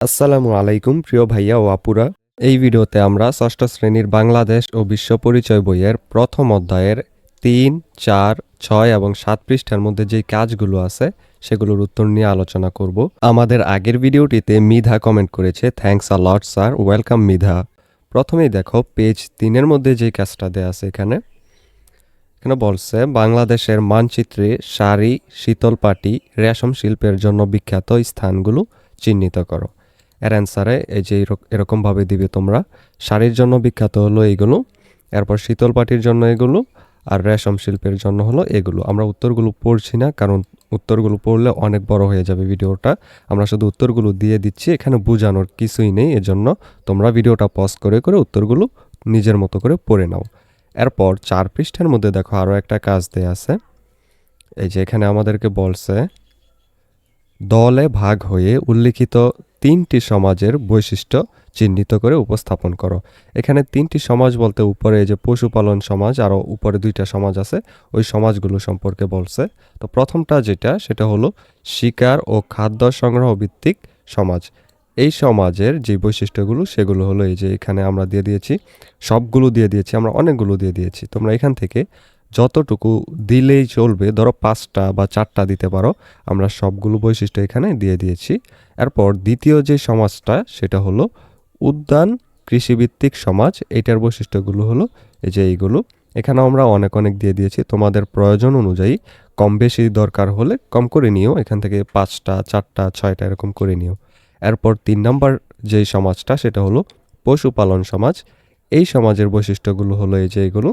আসসালামু আলাইকুম, প্রিয় ভাইয়া ও আপুরা। এই ভিডিওতে আমরা ষষ্ঠ শ্রেণির বাংলাদেশ ও বিশ্ব পরিচয় বইয়ের প্রথম অধ্যায়ের তিন, চার, ছয় এবং সাত পৃষ্ঠার মধ্যে যে কাজগুলো আছে, সেগুলোর উত্তর নিয়ে আলোচনা করব। আমাদের আগের ভিডিওটিতে মিধা কমেন্ট করেছে thanks a lot sir welcome Midha. প্রথমেই দেখো পেজ তিনের মধ্যে যে কাজটা দেওয়া আছে এখানে এখানে বলছে, বাংলাদেশের মানচিত্রে শাড়ি শীতলপাটি রেশম শিল্পের জন্য বিখ্যাত স্থানগুলো চিহ্নিত করো। এর অ্যান্সারে এই যে এরক- এরকমভাবে দিবে তোমরা। শাড়ির জন্য বিখ্যাত হলো এইগুলো এরপর শীতল শীতলপাটির জন্য এগুলো, আর রেশম শিল্পের জন্য হলো এগুলো। আমরা উত্তরগুলো পড়ছি না, কারণ উত্তরগুলো পড়লে অনেক বড় হয়ে যাবে ভিডিওটা। আমরা শুধু উত্তরগুলো দিয়ে দিচ্ছি, এখানে বোঝানোর কিছুই নেই, এজন্য তোমরা ভিডিওটা পজ করে করে উত্তরগুলো নিজের মতো করে পড়ে নাও। এরপর চার পৃষ্ঠের মধ্যে দেখো আরও একটা কাজ দেয়া আছে। এই যে এখানে আমাদেরকে বলছে, দলে ভাগ হয়ে উল্লিখিত তিনটি সমাজের বৈশিষ্ট্য চিহ্নিত করে উপস্থাপন করো। এখানে তিনটি সমাজ বলতে উপরে যে পশুপালন সমাজ আরও উপরে দুইটা সমাজ আছে, ওই সমাজগুলো সম্পর্কে বলছে। তো প্রথমটা যেটা, সেটা হলো শিকার ও খাদ্য সংগ্রহ ভিত্তিক সমাজ। এই সমাজের যে বৈশিষ্ট্যগুলো, সেগুলো হলো এই যে এখানে আমরা দিয়ে দিয়েছি, সবগুলো দিয়ে দিয়েছি, আমরা অনেকগুলো দিয়ে দিয়েছি। তোমরা এখান থেকে যতটুকু দিলেই চলবে, ধরো পাঁচটা বা চারটা দিতে পারো, আমরা সবগুলো বৈশিষ্ট্য এখানে দিয়ে দিয়েছি। এরপর দ্বিতীয় যে সমাজটা, সেটা হলো উদ্যান কৃষিভিত্তিক সমাজ। এটার বৈশিষ্ট্যগুলো হলো এই যে এইগুলো। এখানেও আমরা অনেক অনেক দিয়ে দিয়েছি। তোমাদের প্রয়োজন অনুযায়ী কম বেশি দরকার হলে কম করে নিও। এখান থেকে পাঁচটা, চারটা, ছয়টা এরকম করে নিও। এরপর তিন নম্বর যেই সমাজটা, সেটা হলো পশুপালন সমাজ। এই সমাজের বৈশিষ্ট্যগুলো হলো এই যে এগুলো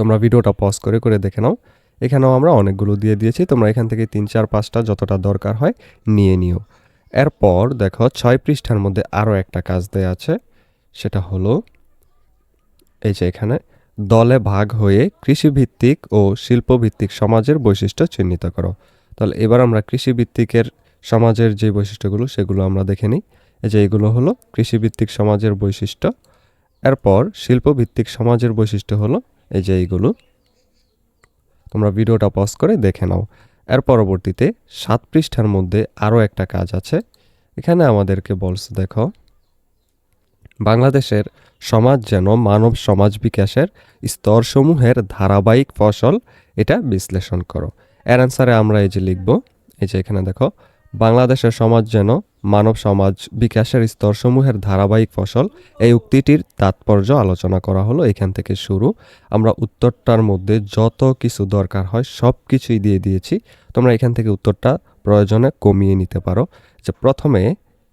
তোমরা ভিডিওটা পজ করে করে দেখে নাও। এখানেও আমরা অনেকগুলো দিয়ে দিয়েছি। তোমরা এখান থেকে তিন, চার, পাঁচটা যতটা দরকার হয় নিয়ে নিও। এরপর দেখো ছয় পৃষ্ঠার মধ্যে আরও একটা কাজ দেয়া আছে। সেটা হলো, এই যে এখানে, দলে ভাগ হয়ে কৃষিভিত্তিক ও শিল্পভিত্তিক সমাজের বৈশিষ্ট্য চিহ্নিত করো। তাহলে এবার আমরা কৃষিভিত্তিকের সমাজের যে বৈশিষ্ট্যগুলো, সেগুলো আমরা দেখে নিই। এই যে এগুলো হলো কৃষিভিত্তিক সমাজের বৈশিষ্ট্য। এরপর শিল্পভিত্তিক সমাজের বৈশিষ্ট্য হলো এই যে এইগুলো, তোমরা ভিডিওটা পজ করে দেখে নাও। এর পরবর্তীতে সাত পৃষ্ঠার মধ্যে আরও একটা কাজ আছে। এখানে আমাদেরকে বলছে, দেখো, বাংলাদেশের সমাজ যেন মানব সমাজ বিকাশের স্তরসমূহের ধারাবাহিক ফসল, এটা বিশ্লেষণ করো। এর অ্যান্সারে আমরা এই যে লিখব, এই যে এখানে দেখো, বাংলাদেশের সমাজ যেন মানব সমাজ বিকাশের স্তরসমূহের ধারাবাহিক ফসল এই উক্তিটির তাৎপর্য আলোচনা করা হলো এখান থেকে শুরু। আমরা উত্তরটার মধ্যে যত কিছু দরকার হয় সব কিছুই দিয়ে দিয়েছি। তোমরা এখান থেকে উত্তরটা প্রয়োজনে কমিয়ে নিতে পারো। যে প্রথমে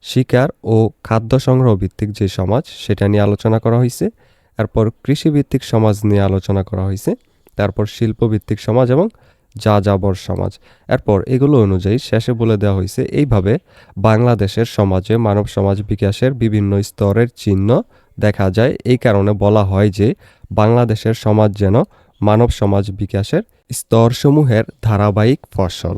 শিকার ও খাদ্য সংগ্রহ ভিত্তিক যে সমাজ, সেটা নিয়ে আলোচনা করা হয়েছে এরপর কৃষিভিত্তিক সমাজ নিয়ে আলোচনা করা হয়েছে তারপর শিল্পভিত্তিক সমাজ এবং যা যাবর সমাজ। এরপর এগুলো অনুযায়ী শেষে বলে দেওয়া হয়েছে, এইভাবে বাংলাদেশের সমাজে, মানব সমাজ বিকাশের বিভিন্ন স্তরের চিহ্ন দেখা যায়। এই কারণে বলা হয় যে বাংলাদেশের সমাজ যেন মানব সমাজ বিকাশের স্তরসমূহের ধারাবাহিক ফসল।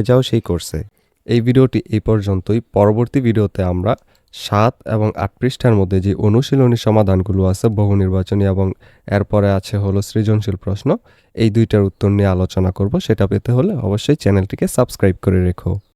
হয়ে যাও সেই কোর্সে। এই ভিডিওটি এই পর্যন্তই। পরবর্তী ভিডিওতে আমরা সাত এবং আট পৃষ্ঠার মধ্যে যে অনুশীলনী সমাধানগুলো আছে, বহু নির্বাচনী এবং এরপরে আছে হলো সৃজনশীল প্রশ্ন, এই দুইটার উত্তর নিয়ে আলোচনা করব। সেটা পেতে হলে অবশ্যই চ্যানেলটিকে সাবস্ক্রাইব করে রেখো।